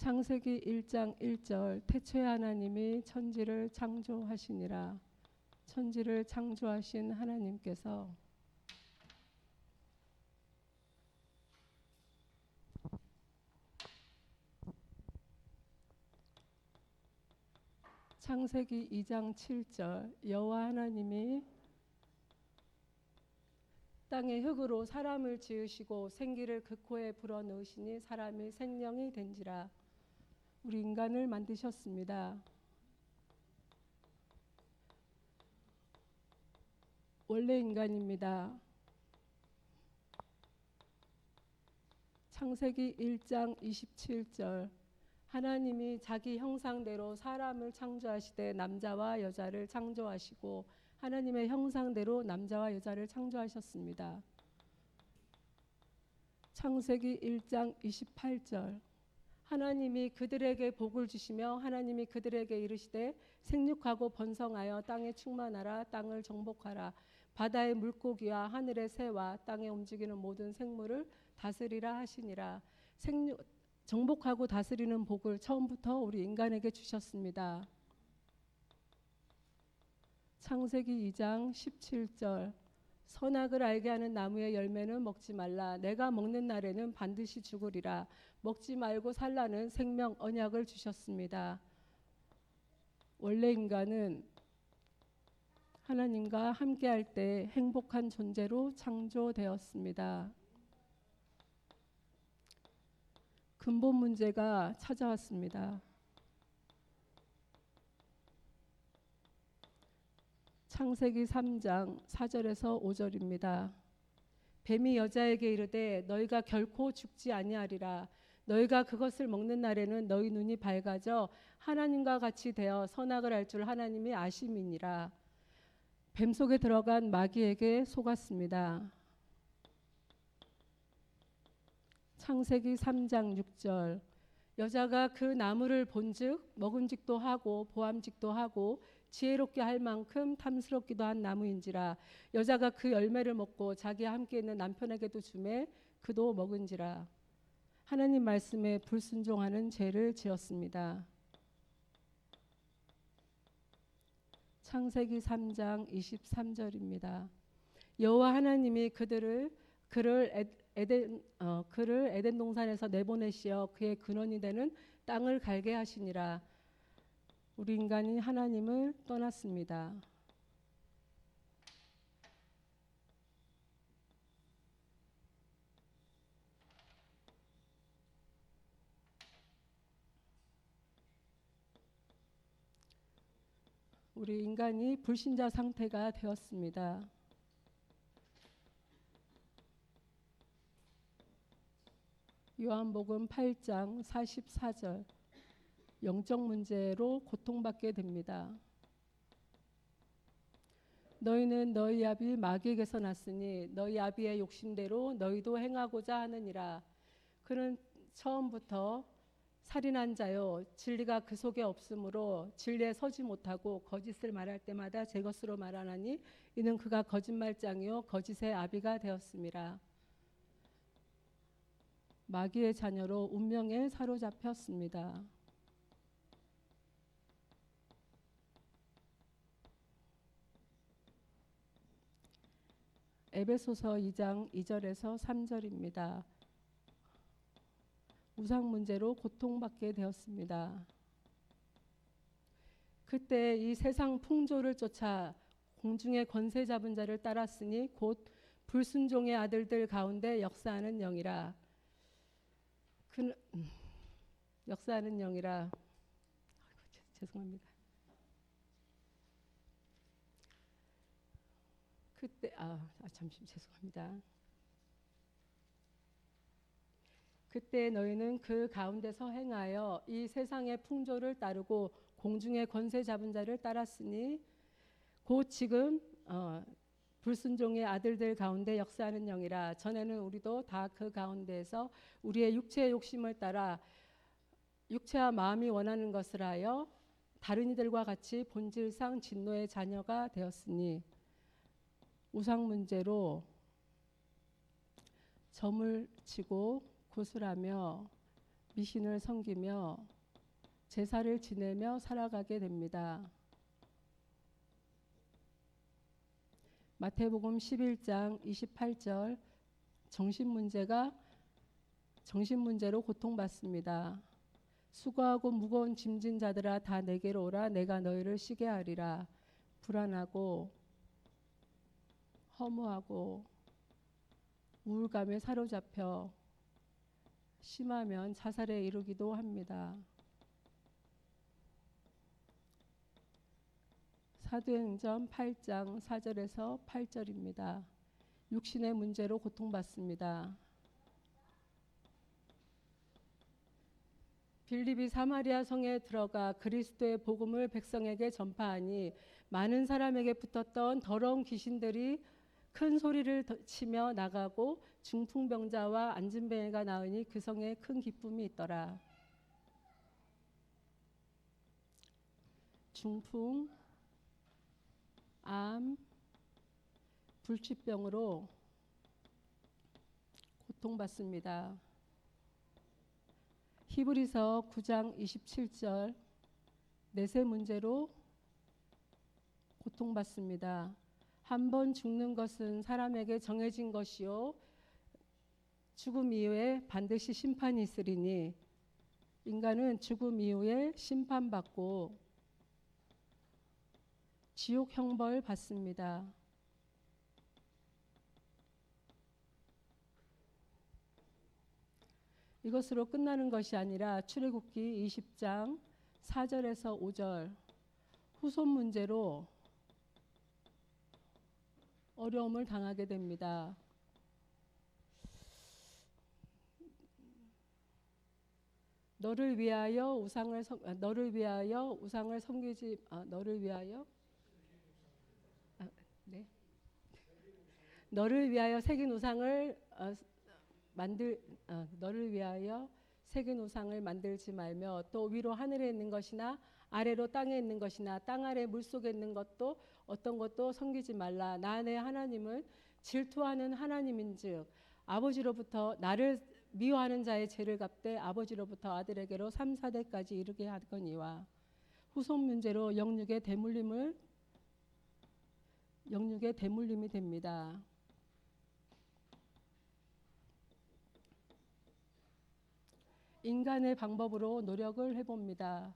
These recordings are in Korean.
창세기 1장 1절 태초에 하나님이 천지를 창조하시니라. 천지를 창조하신 하나님께서 창세기 2장 7절 여호와 하나님이 땅의 흙으로 사람을 지으시고 생기를 그 코에 불어 넣으시니 사람이 생명이 된지라 우리 인간을 만드셨습니다. 원래 인간입니다. 창세기 1장 27절 하나님이 자기 형상대로 사람을 창조하시되 남자와 여자를 창조하시고 하나님의 형상대로 남자와 여자를 창조하셨습니다. 창세기 1장 28절 하나님이 그들에게 복을 주시며 하나님이 그들에게 이르시되 생육하고 번성하여 땅에 충만하라 땅을 정복하라. 바다의 물고기와 하늘의 새와 땅에 움직이는 모든 생물을 다스리라 하시니라. 생육 정복하고 다스리는 복을 처음부터 우리 인간에게 주셨습니다. 창세기 2장 17절. 선악을 알게 하는 나무의 열매는 먹지 말라. 내가 먹는 날에는 반드시 죽으리라 먹지 말고 살라는 생명 언약을 주셨습니다. 원래 인간은 하나님과 함께할 때 행복한 존재로 창조되었습니다. 근본 문제가 찾아왔습니다. 창세기 3장 4절에서 5절입니다. 뱀이 여자에게 이르되 너희가 결코 죽지 아니하리라 너희가 그것을 먹는 날에는 너희 눈이 밝아져 하나님과 같이 되어 선악을 알 줄 하나님이 아심이니라. 뱀 속에 들어간 마귀에게 속았습니다. 창세기 3장 6절. 여자가 그 나무를 본즉 먹음직도 하고 보암직도 하고 지혜롭게 할 만큼 탐스럽기도 한 나무인지라. 여자가 그 열매를 먹고 자기와 함께 있는 남편에게도 주매 그도 먹은지라 하나님 말씀에 불순종하는 죄를 지었습니다. 창세기 3장 23절입니다. 여호와 하나님이 그들을 그를 에덴 어, 그를 에덴 동산에서 내보내시어 그의 근원이 되는 땅을 갈게 하시니라. 우리 인간이 하나님을 떠났습니다. 우리 인간이 불신자 상태가 되었습니다. 요한복음 8장 44절 영적 문제로 고통받게 됩니다. 너희는 너희 아비 마귀에게서 났으니 너희 아비의 욕심대로 너희도 행하고자 하느니라. 그는 처음부터 살인한 자요 진리가 그 속에 없으므로 진리에 서지 못하고 거짓을 말할 때마다 제 것으로 말하나니 이는 그가 거짓말장이요 거짓의 아비가 되었습니다. 마귀의 자녀로 운명에 사로잡혔습니다. 에베소서 2장 2절에서 3절입니다. 우상 문제로 고통받게 되었습니다. 그때 이 세상 풍조를 쫓아 공중의 권세 잡은 자를 따랐으니 곧 불순종의 아들들 가운데 역사하는 영이라 그 역사하는 영이라 아이고, 죄송합니다. 그때 아, 아 잠시 죄송합니다. 그때 너희는 그 가운데서 행하여 이 세상의 풍조를 따르고 공중의 권세 잡은 자를 따랐으니 곧 지금 어, 불순종의 아들들 가운데 역사하는 영이라 전에는 우리도 다 그 가운데에서 우리의 육체의 욕심을 따라 육체와 마음이 원하는 것을 하여 다른 이들과 같이 본질상 진노의 자녀가 되었으니 우상 문제로 점을 치고 구슬하며 이 신을 섬기며 제사를 지내며 살아가게 됩니다. 마태복음 11장 28절 정신 문제가 정신 문제로 고통받습니다. 수고하고 무거운 짐진 자들아 다 내게로 오라 내가 너희를 쉬게 하리라. 불안하고 허무하고 우울감에 사로잡혀 심하면 자살에 이르기도 합니다. 사도행전 8장 4절에서 8절입니다. 육신의 문제로 고통받습니다. 빌립이 사마리아 성에 들어가 그리스도의 복음을 백성에게 전파하니 많은 사람에게 붙었던 더러운 귀신들이 큰 소리를 더- 치며 나가고 중풍병자와 안진뱅이가 나으니 그 성에 큰 기쁨이 있더라. 중풍, 암, 불치병으로 고통받습니다. 히브리서 9장 27절 내세 문제로 고통받습니다. 한 번 죽는 것은 사람에게 정해진 것이요 죽음 이후에 반드시 심판이 있으리니 인간은 죽음 이후에 심판받고 지옥 형벌 받습니다. 이것으로 끝나는 것이 아니라 출애굽기 20장 4절에서 5절 후손 문제로 어려움을 당하게 됩니다. 너를 위하여 우상을 섬, 아, 너를 위하여 우상을 섬기지 아, 너를 위하여? 아, 네. 너를 위하여 새긴 우상을 어, 만들 어, 너를 위하여 새긴 우상을 만들지 말며 또 위로 하늘에 있는 것이나 아래로 땅에 있는 것이나 땅 아래 물 속에 있는 것도 어떤 것도 섬기지 말라. 나내 하나님은 질투하는 하나님인즉 아버지로부터 나를 미워하는 자의 죄를 갚되 아버지로부터 아들에게로 3, 4대까지 이르게 하거니와 후손 문제로 영육의 대물림을 영육의 대물림이 됩니다. 인간의 방법으로 노력을 해봅니다.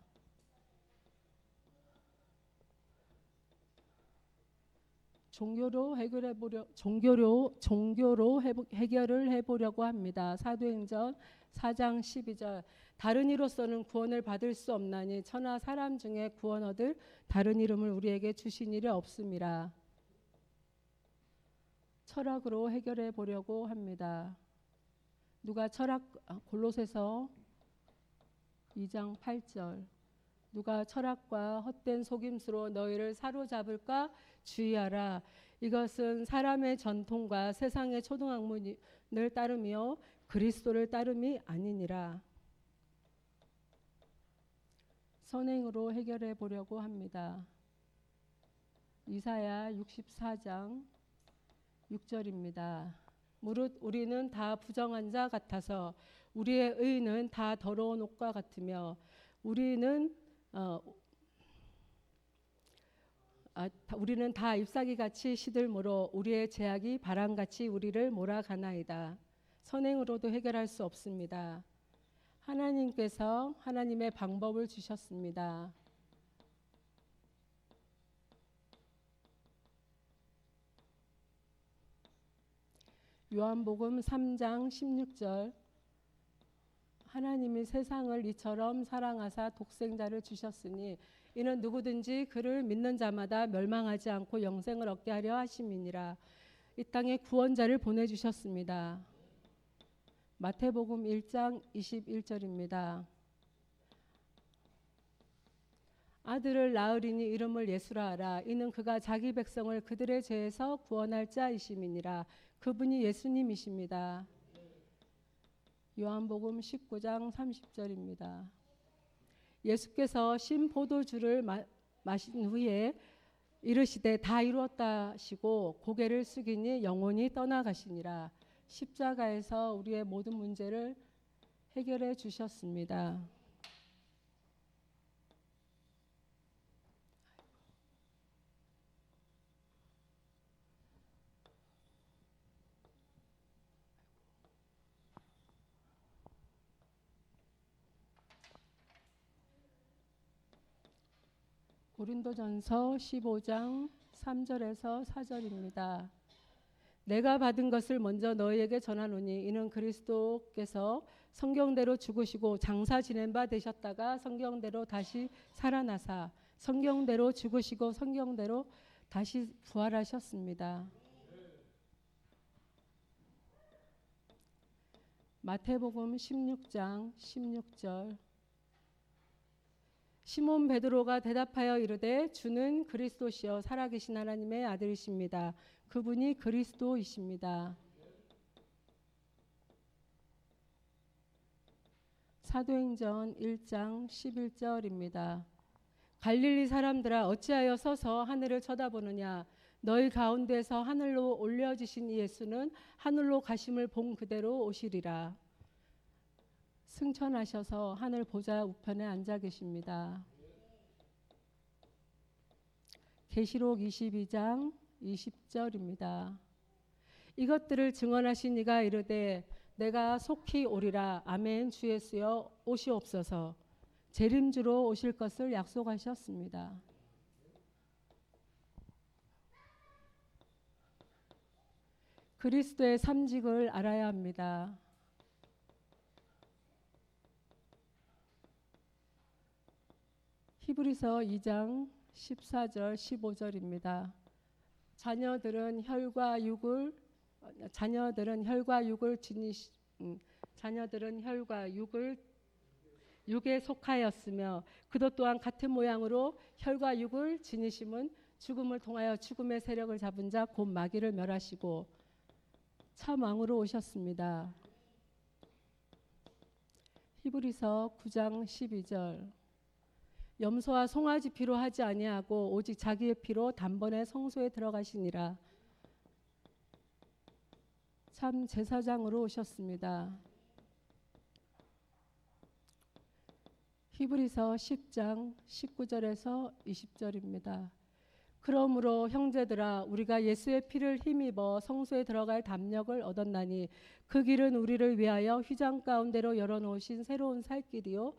종교로 해결해 보려 종교로 종교로 해보, 해결을 해 보려고 합니다. 사도행전 4장 12절 다른 이로서는 구원을 받을 수 없나니 천하 사람 중에 구원 얻을 다른 이름을 우리에게 주신 일이 없습니다. 철학으로 해결해 보려고 합니다. 누가 철학 아, 골로새서 2장 8절 누가 철학과 헛된 속임수로 너희를 사로잡을까 주의하라. 이것은 사람의 전통과 세상의 초등학문을 따르며 그리스도를 따름이 아니니라. 선행으로 해결해 보려고 합니다. 이사야 64장 6절입니다. 무릇 우리는 다 부정한 자 같아서 우리의 의는 다 더러운 옷과 같으며 우리는 어, 아, 다- 우리는 다 잎사귀 같이 시들므로 우리의 제약이 바람같이 우리를 몰아가나이다. 선행으로도 해결할 수 없습니다. 하나님께서 하나님의 방법을 주셨습니다. 요한복음 3장 16절 하나님이 세상을 이처럼 사랑하사 독생자를 주셨으니 이는 누구든지 그를 믿는 자마다 멸망하지 않고 영생을 얻게 하려 하심이니라. 이 땅에 구원자를 보내 주셨습니다. 마태복음 1장 21절입니다. 아들을 낳으리니 이름을 예수라 하라. 이는 그가 자기 백성을 그들의 죄에서 구원할 자이심이니라. 그분이 예수님이십니다. 요한복음 19장 30절입니다. 예수께서 신 포도주를 마, 마신 후에 이르시되 다 이루었다 하시고 고개를 숙이니 영혼이 떠나가시니라. 십자가에서 우리의 모든 문제를 해결해 주셨습니다. 고린도전서 15장 3절에서 4절입니다. 내가 받은 것을 먼저 너희에게 전하노니 이는 그리스도께서 성경대로 죽으시고 장사 지낸 바 되셨다가 성경대로 다시 살아나사 성경대로 죽으시고 성경대로 다시 부활하셨습니다. 마태복음 16장 16절 시몬 베드로가 대답하여 이르되 주는 그리스도시요 살아계신 하나님의 아들이십니다. 그분이 그리스도이십니다. 사도행전 1장 11절입니다. 갈릴리 사람들아 어찌하여 서서 하늘을 쳐다보느냐 너희 가운데서 하늘로 올려지신 예수는 하늘로 가심을 본 그대로 오시리라. 승천하셔서 하늘 보좌 우편에 앉아 계십니다. 계시록 22장 20절입니다. 이것들을 증언하신 이가 이르되 내가 속히 오리라 아멘 주 예수여 오시옵소서 재림주로 오실 것을 약속하셨습니다. 그리스도의 삼직을 알아야 합니다. 히브리서 2장 14절 15절입니다. 자녀들은 혈과 육을 자녀들은 혈과 육을 지니 음, 자녀들은 혈과 육을 육에 속하였으며 그도 또한 같은 모양으로 혈과 육을 지니심은 죽음을 통하여 죽음의 세력을 잡은 자 곧 마귀를 멸하시고 참 왕으로 오셨습니다. 히브리서 9장 12절 염소와 송아지 피로 하지 아니하고 오직 자기의 피로 단번에 성소에 들어가시니라. 참 제사장으로 오셨습니다. 히브리서 10장 19절에서 20절입니다. 그러므로 형제들아 우리가 예수의 피를 힘입어 성소에 들어갈 담력을 얻었나니 그 길은 우리를 위하여 휘장 가운데로 열어 놓으신 새로운 살 길이요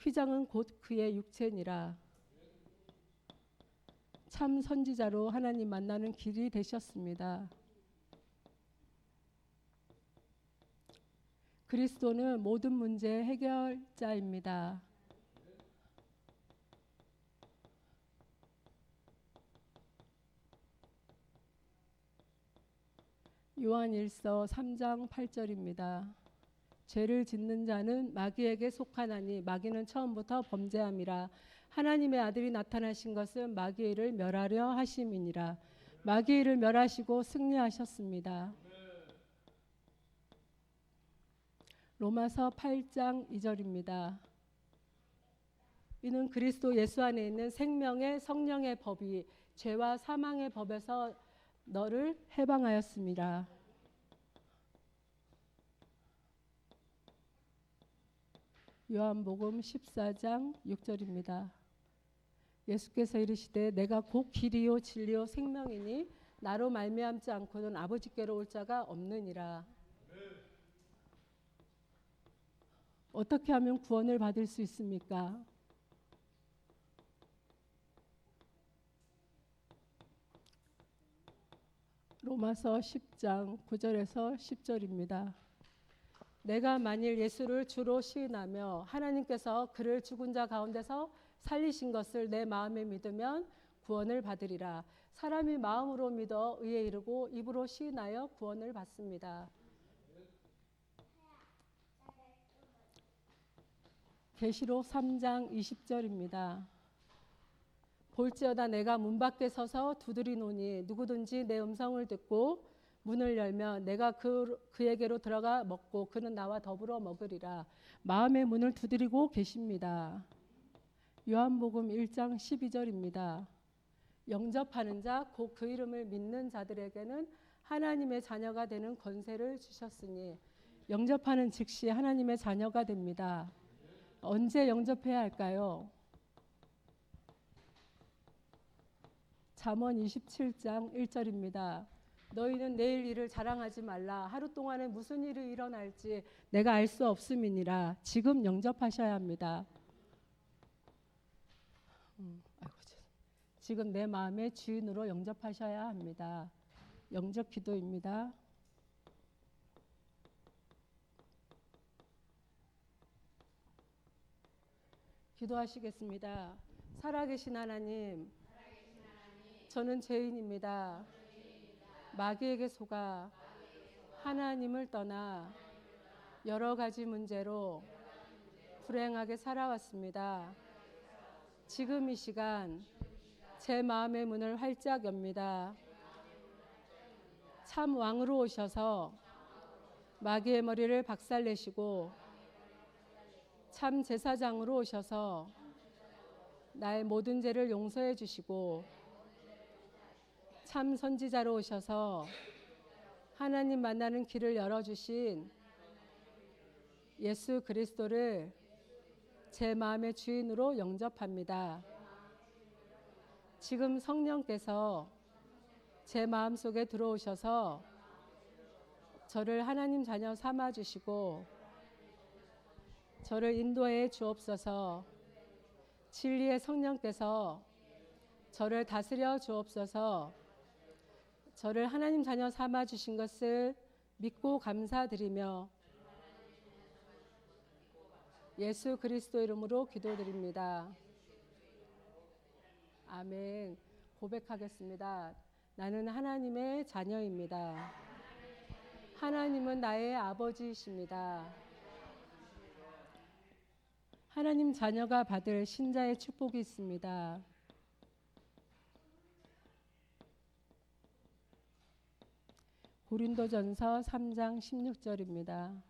휘장은 곧 그의 육체니라. 참 선지자로 하나님 만나는 길이 되셨습니다. 그리스도는 모든 문제 해결자입니다. 요한일서 3장 8절입니다. 죄를 짓는 자는 마귀에게 속하나니 마귀는 처음부터 범죄함이라 하나님의 아들이 나타나신 것은 마귀를 멸하려 하심이니라 마귀를 멸하시고 승리하셨습니다. 로마서 8장 2절입니다. 이는 그리스도 예수 안에 있는 생명의 성령의 법이 죄와 사망의 법에서 너를 해방하였습니다. 요한복음 14장 6절입니다. 예수께서 이르시되 내가 곧 길이요 진리요 생명이니 나로 말미암지 않고는 아버지께로 올 자가 없느니라. 어떻게 하면 구원을 받을 수 있습니까? 로마서 10장 9절에서 10절입니다. 내가 만일 예수를 주로 시인하며 하나님께서 그를 죽은 자 가운데서 살리신 것을 내 마음에 믿으면 구원을 받으리라. 사람이 마음으로 믿어 의에 이르고 입으로 시인하여 구원을 받습니다. 계시록 3장 20절입니다. 볼지어다 내가 문 밖에 서서 두드리노니 누구든지 내 음성을 듣고 문을 열면 내가 그, 그에게로 들어가 먹고 그는 나와 더불어 먹으리라. 마음의 문을 두드리고 계십니다. 요한복음 1장 12절입니다. 영접하는 자, 곧 그 이름을 믿는 자들에게는 하나님의 자녀가 되는 권세를 주셨으니 영접하는 즉시 하나님의 자녀가 됩니다. 언제 영접해야 할까요? 잠언 27장 1절입니다. 너희는 내일 일을 자랑하지 말라. 하루 동안에 무슨 일이 일어날지 내가 알 수 없음이니라. 지금 영접하셔야 합니다. 음, 지금 내 마음의 주인으로 영접하셔야 합니다. 영접 기도입니다. 기도하시겠습니다. 살아계신 하나님, 저는 죄인입니다. 마귀에게 속아 하나님을 떠나 여러 가지 문제로 불행하게 살아왔습니다. 지금 이 시간 제 마음의 문을 활짝 엽니다. 참 왕으로 오셔서 마귀의 머리를 박살내시고 참 제사장으로 오셔서 나의 모든 죄를 용서해 주시고 참 선지자로 오셔서 하나님 만나는 길을 열어 주신 예수 그리스도를 제 마음의 주인으로 영접합니다. 지금 성령께서 제 마음 속에 들어오셔서 저를 하나님 자녀 삼아 주시고 저를 인도해 주옵소서. 진리의 성령께서 저를 다스려 주옵소서. 저를 하나님 자녀 삼아 주신 것을 믿고 감사드리며 예수 그리스도 이름으로 기도드립니다. 아멘. 고백하겠습니다. 나는 하나님의 자녀입니다. 하나님은 나의 아버지이십니다. 하나님 자녀가 받을 신자의 축복이 있습니다. 고린도전서 3장 16절입니다.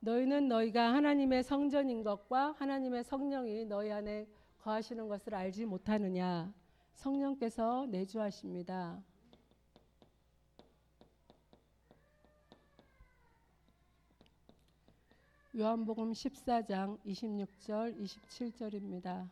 너희는 너희가 하나님의 성전인 것과 하나님의 성령이 너희 안에 거하시는 것을 알지 못하느냐? 성령께서 내주하십니다. 요한복음 14장 26절 27절입니다.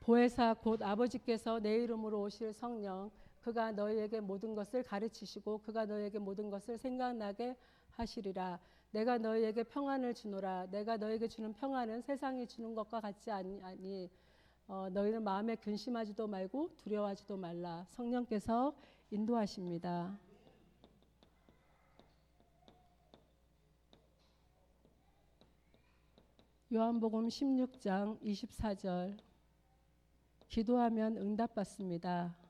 보혜사 곧 아버지께서 내 이름으로 오실 성령 그가 너희에게 모든 것을 가르치시고 그가 너희에게 모든 것을 생각나게 하시리라. 내가 너희에게 평안을 주노라. 내가 너희에게 주는 평안은 세상이 주는 것과 같지 아니. 어, 너희는 마음에 근심하지도 말고 두려워하지도 말라. 성령께서 인도하십니다. 요한복음 16장 24절 기도하면 응답받습니다.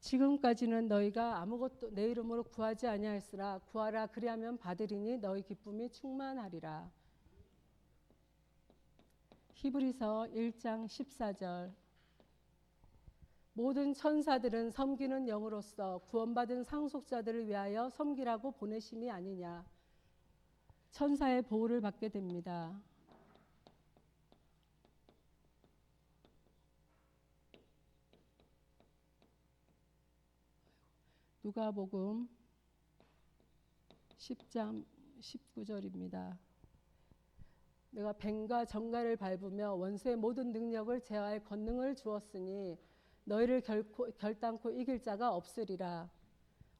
지금까지는 너희가 아무것도 내 이름으로 구하지 아니하였으나 구하라 그리하면 받으리니 너희 기쁨이 충만하리라. 히브리서 1장 14절 모든 천사들은 섬기는 영으로서 구원받은 상속자들을 위하여 섬기라고 보내심이 아니냐. 천사의 보호를 받게 됩니다. 누가복음 10장 19절입니다. 내가 뱀과 정갈을 밟으며 원수의 모든 능력을 제어할 권능을 주었으니 너희를 결코, 결단코 이길 자가 없으리라.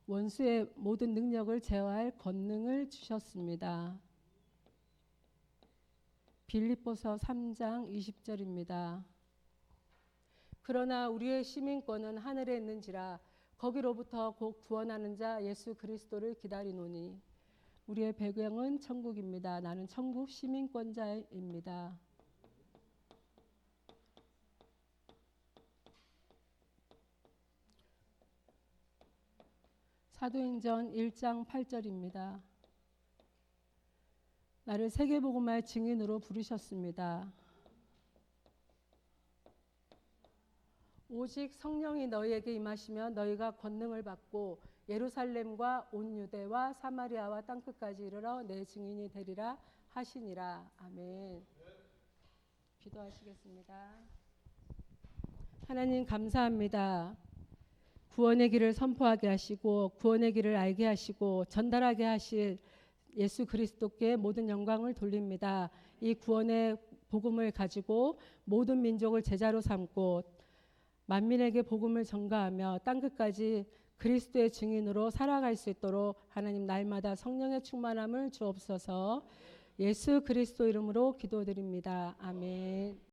원수의 모든 능력을 제어할 권능을 주셨습니다. 빌립보서 3장 20절입니다. 그러나 우리의 시민권은 하늘에 있는지라 거기로부터 곧 구원하는 자 예수 그리스도를 기다리노니 우리의 배경은 천국입니다. 나는 천국 시민권자입니다. 사도행전 1장 8절입니다. 나를 세계복음화의 증인으로 부르셨습니다. 오직 성령이 너희에게 임하시면 너희가 권능을 받고 예루살렘과 온 유대와 사마리아와 땅 끝까지 이르러 내 증인이 되리라 하시니라. 아멘. 기도하시겠습니다. 하나님 감사합니다. 구원의 길을 선포하게 하시고 구원의 길을 알게 하시고 전달하게 하실 예수 그리스도께 모든 영광을 돌립니다. 이 구원의 복음을 가지고 모든 민족을 제자로 삼고 만민에게 복음을 전가하며 땅 끝까지 그리스도의 증인으로 살아갈 수 있도록 하나님 날마다 성령의 충만함을 주옵소서. 예수 그리스도 이름으로 기도드립니다. 아멘.